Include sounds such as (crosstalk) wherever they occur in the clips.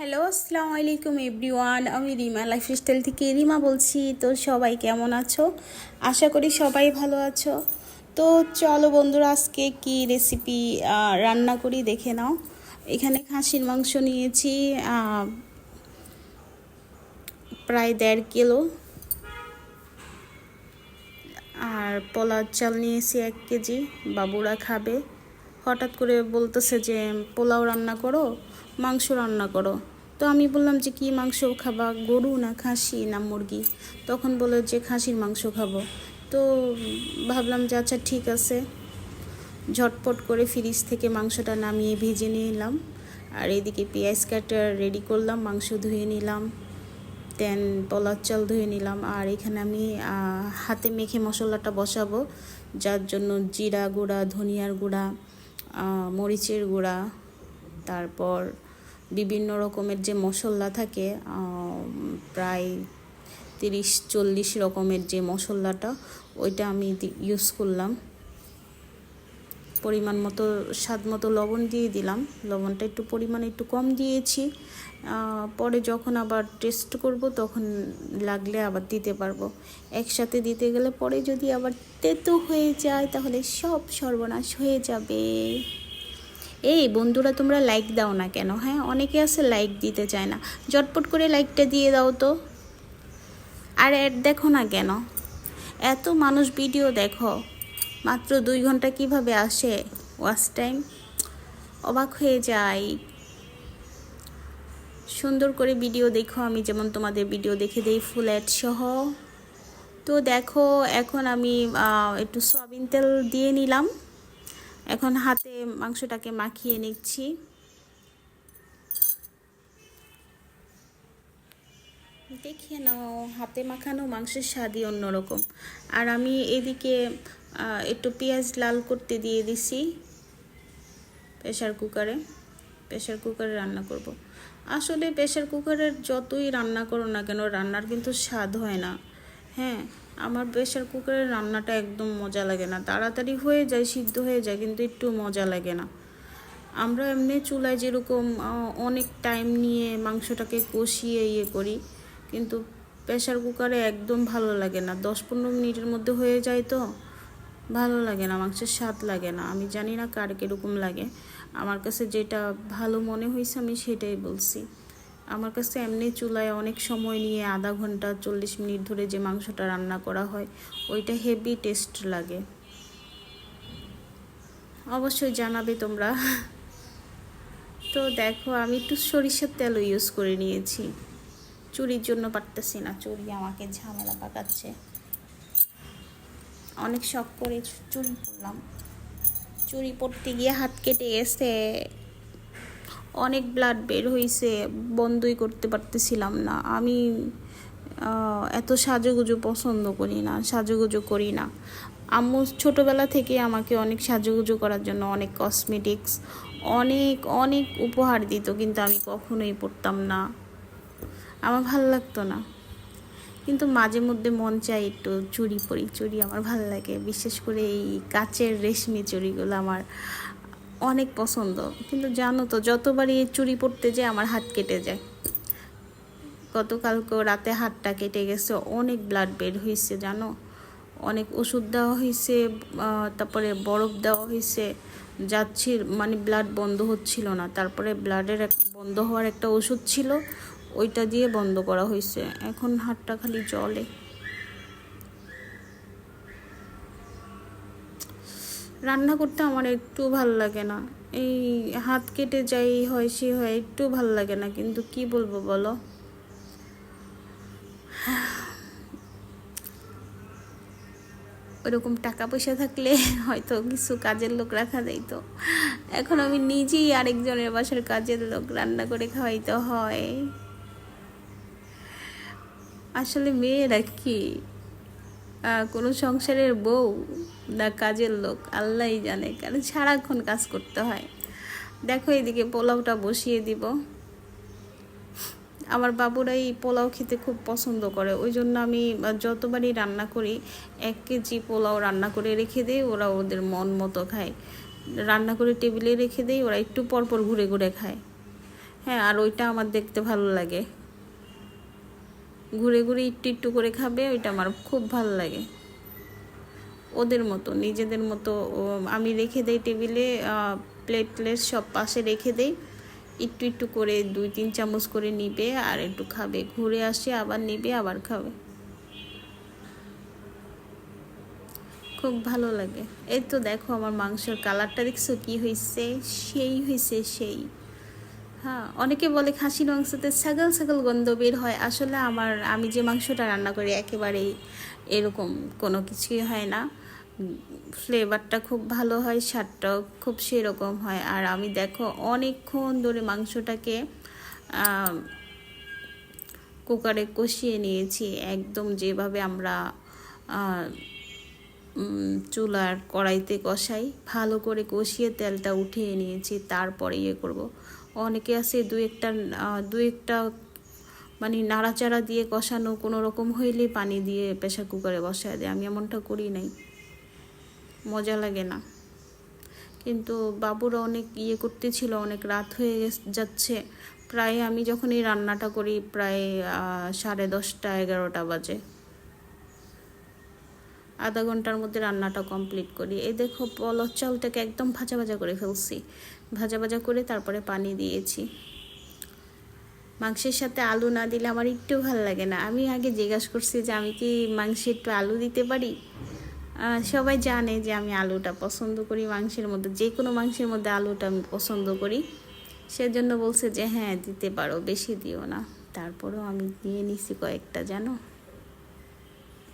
Hello, আসসালামু আলাইকুম everyone. আমি রিমা লাইফস্টাইল থেকে রিমা বলছি। তো সবাই কেমন আছো? আশা করি সবাই ভালো আছো। তো চলো বন্ধুরা, আজকে কি রেসিপি রান্না করি দেখে নাও। এখানে খাসির মাংস নিয়েছি প্রায় দেড় কিলো। আর পোলার চাল নিয়েছি এক কেজি। বাবুরা খাবে। হঠাৎ করে বলতেছে যে, পোলাও রান্না করো, মাংস রান্না করো। তো আমি বললাম যে, কি মাংস খাবা? গরু না খাসি না মুরগি? তখন বলে যে, খাসির মাংস খাব। তো ভাবলাম যে আচ্ছা ঠিক আছে। ঝটপট করে ফ্রিজ থেকে মাংসটা নামিয়ে ভেজে নিলাম আর এদিকে পেঁয়াজ কাটা রেডি করলাম, মাংস ধুয়ে নিলাম। দেন পলার চাল ধুয়ে নিলাম। আর এখানে আমি হাতে মেখে মশলাটা বসাবো, যার জন্য জিরা গুঁড়া, ধনিয়ার গুঁড়া মরিচের গুঁড়া, তারপর বিভিন্ন রকমের যে মশলা থাকে প্রায় তিরিশ চল্লিশ রকমের যে মশলাটা, ওইটা আমি ইউজ করলাম। পরিমাণ মতো, স্বাদ মতো লবণ দিয়ে দিলাম। লবণটা একটু পরিমাণ একটু কম দিয়েছি। পরে যখন আবার টেস্ট করব, তখন লাগলে আবার দিতে পারব। একসাথে দিতে গেলে পরে যদি আবার তেতো হয়ে যায়, তাহলে সব সর্বনাশ হয়ে যাবে। এই বন্ধুরা, তোমরা লাইক দাও না কেন হ্যাঁ? অনেকে আছে লাইক দিতে চায় না। জটপট করে লাইকটা দিয়ে দাও তো। আর অ্যাড দেখো না কেন। এত মানুষ ভিডিও দেখো। মাত্র দুই ঘণ্টা কীভাবে আসে? Watch time? অবাক হয়ে যাই। সুন্দর করে ভিডিও দেখো আমি, যেমন তোমাদের ভিডিও দেখে দেই ফুল অ্যাড সহ। তো দেখো, এখন আমি একটু সয়াবিন তেল দিয়ে নিলাম। এখন হাতে মাংসটাকে মাখিয়ে নিচ্ছি। দেখিয়ে নাও, হাতে মাখানো মাংসের স্বাদই অন্যরকম। আর আমি এদিকে একটু পেঁয়াজ লাল করতে দিয়ে দিছি প্রেশার কুকারে। প্রেশার কুকারে রান্না করব। আসলে প্রেশার কুকারের যতই রান্না করো না কেন, রান্নার কিন্তু স্বাদ হয় না। হ্যাঁ আমার প্রেশার কুকারের রান্নাটা একদম মজা লাগে না। তাড়াতাড়ি হয়ে যায়, সিদ্ধ হয়ে যায়, কিন্তু একটু মজা লাগে না। আমরা এমনি চুলায় যেরকম অনেক টাইম নিয়ে মাংসটাকে কষিয়ে ইয়ে করি, কিন্তু প্রেশার কুকারে একদম ভালো লাগে না। দশ পনেরো মিনিটের মধ্যে হয়ে যায় তো। ভালো লাগে না, মাংসের স্বাদ লাগে না। আমি জানি না কার কীরকম লাগে। আমার কাছে যেটা ভালো মনে হয়েছে আমি সেটাই বলছি। আমার কাছে এমনি চুলায় অনেক সময় নিয়ে আধা ঘণ্টা, চল্লিশ মিনিট ধরে যে মাংসটা রান্না করা হয়, ওইটা হেভি টেস্ট লাগে। অবশ্যই জানাবে তোমরা। তো দেখো, আমি একটু সরিষার তেলও ইউজ করে নিয়েছি। চুরির জন্য পারতেছি না, চুরি আমাকে ঝামেলা পাকাচ্ছে। অনেক শখ করে চুরি পরলাম চুরি পড়তে গিয়ে হাত কেটে গেছে। অনেক ব্লাড বের হয়েছে বন্ধই করতে পারতেছিলাম না। আমি এত সাজুগুজু পছন্দ করি না, সাজুগুজু করি না। আম্মু ছোটোবেলা থেকে আমাকে অনেক সাজুগুজু করার জন্য অনেক কসমেটিক্স অনেক অনেক উপহার দিত, কিন্তু আমি কখনোই পড়তাম না। আমার ভালো লাগতো না। কিন্তু মাঝে মধ্যে মন চাই একটু চুড়ি পরি চুড়ি আমার ভালো লাগে। বিশেষ করে এই কাচের রেশমি চুড়িগুলো আমার অনেক পছন্দ। কিন্তু জানো তো, যতবারই এই চুড়ি পরতে যায় আমার হাত কেটে যায়। গতকালকে রাতে হাতটা কেটে গেছে, অনেক ব্লাড বের হয়েছে জানো? অনেক ওষুধ দেওয়া হয়েছে তারপরে বরফ দেওয়া হয়েছে যাচ্ছি মানে ব্লাড বন্ধ হচ্ছিল না। তারপরে ব্লাডের বন্ধ হওয়ার একটা ওষুধ ছিল। ওইটা দিয়ে বন্ধ করা হয়েছে। এখন হাতটা খালি জলে। রান্না করতে আমার একটু ভালো লাগে না। এই হাত কেটে যাই, হয় সে হয়, একটু ভালো লাগে না। কিন্তু কি বলব বলো? ওরকম টাকা পয়সা থাকলে হয়তো কিছু কাজের লোক রাখা যাইতো এখন আমি নিজেই আরেকজনের বাসার কাজের লোক রান্না করে খাওয়াইতে হয়। আসলে মেয়েরা কি কোনো সংসারের বউ না কাজের লোক? আল্লাহই জানে কারণ সারাক্ষণ কাজ করতে হয়? দেখো এদিকে পোলাওটা বসিয়ে দিব। আমার বাবুরা এই পোলাও খেতে খুব পছন্দ করে, ওই জন্য আমি যতবারই রান্না করি, এক কেজি পোলাও রান্না করে রেখে দিই, ওরা ওদের মন মতো খায়। রান্না করে টেবিলে রেখে দিই, ওরা একটু পর পর ঘুরে ঘুরে খায়। হ্যাঁ আর ওইটা আমার দেখতে ভালো লাগে। ঘুরে ঘুরে একটু একটু করে খাবে, ওইটা আমার খুব ভালো লাগে। ওদের মতো, নিজেদের মতো আমি রেখে দেই টেবিলে প্লেট প্লেট সব পাশে রেখে দেই। একটু একটু করে দুই তিন চামচ করে নিবে আর একটু খাবে। ঘুরে আসে, আবার নিবে, আবার খাবে। খুব ভালো লাগে। এই তো দেখো আমার মাংসের কালারটা দেখছ কি হয়েছে সেই হয়েছে সেই। হ্যাঁ অনেকে বলে খাসির মাংসতে ছাগল ছাগল গন্ধ বের হয়। আসলে আমার, আমি যে মাংসটা রান্না করি একেবারেই এরকম কোনো কিছুই হয় না। ফ্লেভারটা খুব ভালো হয়, স্বাদটাও খুব সেরকম হয়। আর আমি দেখো অনেকক্ষণ ধরে মাংসটাকে কুকারে কষিয়ে নিয়েছি। একদম যেভাবে আমরা চুলার কড়াইতে কষাই, ভালো করে কষিয়ে তেলটা উঠিয়ে নিয়েছি, তারপরে ইয়ে করব। অনেকে আছে দু একটা দু একটা মানে নাড়াচাড়া দিয়ে কষানো, কোনো রকম হইলে পানি দিয়ে প্রেশার কুকারে বসায় দেয়। আমি এমনটা করি নাই। মজা লাগে না। কিন্তু বাবুরা অনেক ইয়ে করতেছিল, অনেক রাত হয়ে যাচ্ছে। প্রায় আমি যখন এই রান্নাটা করি, প্রায় সাড়ে দশটা, এগারোটা বাজে। আধা ঘণ্টার মধ্যে রান্নাটা কমপ্লিট করি। এই দেখো পলস চালটাকে একদম ভাজা ভাজা করে ফেলছি। ভাজা ভাজা করে তারপরে পানি দিয়েছি। মাংসের সাথে আলু না দিলে আমার একটু ভালো লাগে না। আমি আগে জিজ্ঞাসা করছি যে আমি কি মাংসে একটু আলু দিতে পারি? সবাই জানে যে আমি আলুটা পছন্দ করি, মাংসের মধ্যে যে কোনো মাংসের মধ্যে আলুটা আমি পছন্দ করি। সেজন্য বলছে যে হ্যাঁ দিতে পারো, বেশি দিও না। তারপরেও আমি নিয়ে নিছি কয়েকটা, জানো?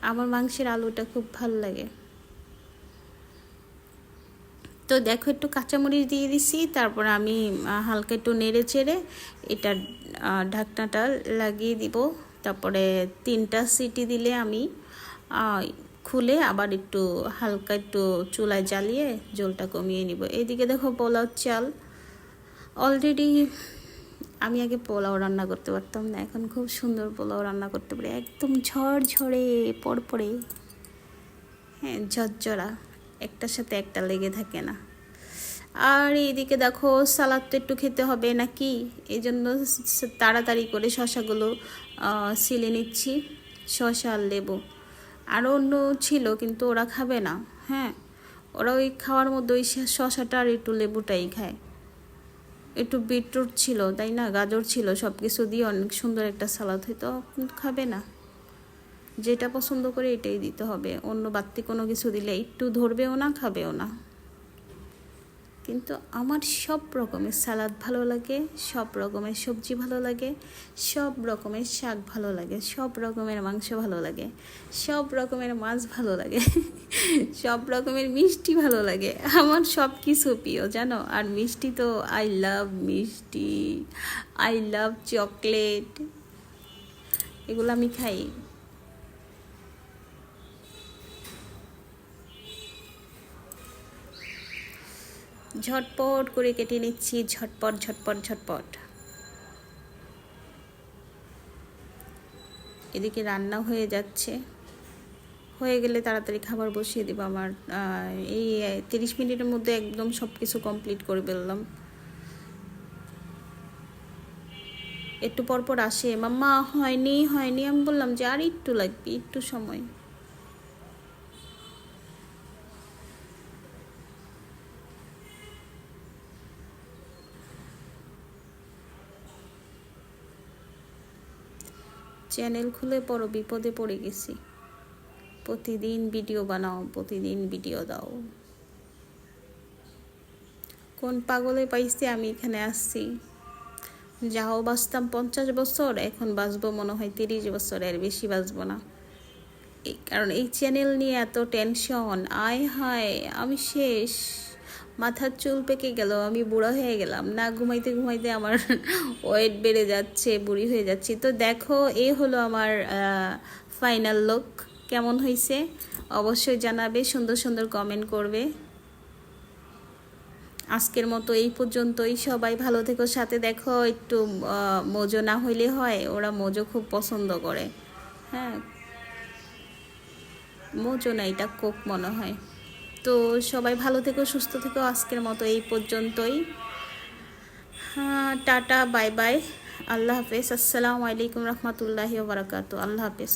আমার মাংসের আলুটা খুব ভালো লাগে। তো দেখো একটু কাঁচামরিচ দিয়ে দিছি, তারপর আমি হালকা একটু নেড়ে চেড়ে এটা ঢাকনাটা লাগিয়ে দিব। তারপরে তিনটা সিটি দিলে আমি খুলে আবার একটু হালকা একটু চুলায় জ্বালিয়ে জলটা কমিয়ে নিব। এইদিকে দেখো পোলাও চাল। অলরেডি আমি আগে পোলাও রান্না করতে পারতাম না, এখন খুব সুন্দর পোলাও রান্না করতে পারি। একদম ঝরঝরে পড়পড়ে হ্যাঁ ঝরঝরা। একটার সাথে একটা লেগে থাকে না। আর এইদিকে দেখো সালাদ তো একটু খেতে হবে নাকি? এই জন্য তাড়াতাড়ি করে শশাগুলো সিলে নিচ্ছি, শশা আর লেবু। আরও অন্য ছিল কিন্তু ওরা খাবে না হ্যাঁ? ওরা ওই খাওয়ার মধ্যে ওই শশাটা আর একটু লেবুটাই খায়। একটু বিটরুট ছিল, তাই না? গাজর ছিল সব কিছু দিয়ে অনেক সুন্দর একটা সালাদ, হয়তো খাবে না। যেটা পছন্দ করে এটাই দিতে হবে। অন্য বাড়তি কোনো কিছু দিলে একটু ধরবেও না, খাবেও না। কিন্তু আমার সব রকমের সালাদ ভালো লাগে, সব রকমের সবজি ভালো লাগে, সব রকমের শাক ভালো লাগে, সব রকমের মাংস ভালো লাগে, সব রকমের মাছ ভালো লাগে, (laughs) সব রকমের মিষ্টি ভালো লাগে। আমার সব কিছু প্রিয়, জানো? আর মিষ্টি তো আই লাভ মিষ্টি আই লাভ চকলেট এগুলো আমি খাই। ঝটপট করে কেটে নিচ্ছি, ঝটপট ঝটপট ঝটপট। এদিকে রান্না হয়ে যাচ্ছে। হয়ে গেলে তাড়াতাড়ি খাবার বসিয়ে দেবো আমার এই তিরিশ মিনিটের মধ্যে একদম সব কিছু কমপ্লিট করে ফেললাম। একটু পর পর আসে, মাম্মা, হয়নি হয়নি। আমি বললাম যে, আর একটু লাগবে, একটু সময়। চ্যানেল খুলে পড়ো, বিপদে পড়ে গেছি। প্রতিদিন ভিডিও বানাও, প্রতিদিন ভিডিও দাও। কোন পাগলে পাইছি আমি এখানে আসছি। যাও বাঁচতাম পঞ্চাশ বছর, এখন বাঁচবো মনে হয় তিরিশ বছর, এর বেশি বাঁচবো না। কারণ এই চ্যানেল নিয়ে এত টেনশন আয় হায়, আমি শেষ। মাথার চুল পেকে গেল, আমি বুড়া হয়ে গেলাম। না, ঘুমাইতে ঘুমাইতে আমার (laughs) ওয়েট বেড়ে যাচ্ছে, বুড়ি হয়ে যাচ্ছি। তো দেখো এই হলো আমার ফাইনাল লুক কেমন হয়েছে অবশ্যই জানাবে, সুন্দর সুন্দর কমেন্ট করবে। আজকের মতো এই পর্যন্তই। সবাই ভালো থেকো, সাথে দেখো, একটু মোজো না হইলে হয়, ওরা মোজো খুব পছন্দ করে। হ্যাঁ। মোজো না, এটা কোক মনে হয়। তো সবাই ভালো থেকো, সুস্থ থেকো আজকের মতো এই পর্যন্তই। হ্যাঁ টাটা, বাই বাই। আল্লাহ হাফেজ। আসসালামু আলাইকুম রহমতুল্লাহি বারাকাতু আল্লাহ হাফেজ।